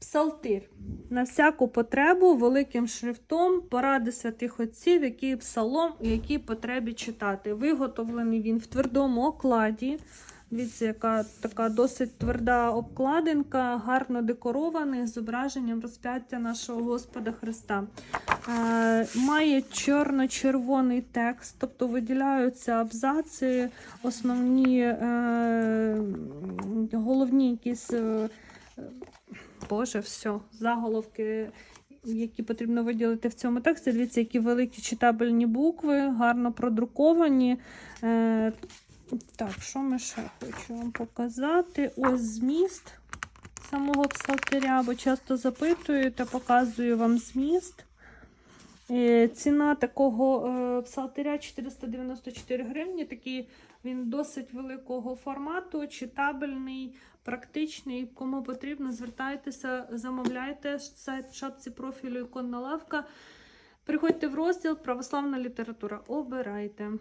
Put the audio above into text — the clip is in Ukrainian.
Псалтир. На всяку потребу великим шрифтом поради святих отців, який псалом і якій потребі читати. Виготовлений він в твердому окладі. Дивіться, яка така досить тверда обкладинка, гарно декорований з зображенням розп'яття нашого Господа Христа. Е, має чорно-червоний текст, тобто виділяються абзаци, основні е, головні якісь. Боже, все, заголовки, які потрібно виділити в цьому тексті. Дивіться, які великі читабельні букви, гарно продруковані. Е, так, що ми ще хочу вам показати? Ось зміст самого псалтиря, бо часто запитую та показую вам зміст. Е, Ціна такого е, псалтиря 494 гривні. Такий він досить великого формату, читабельний, практичний. Кому потрібно, звертайтеся, замовляйте сайт в шапці профілю іконна лавка. Приходьте в розділ Православна література. Обирайте.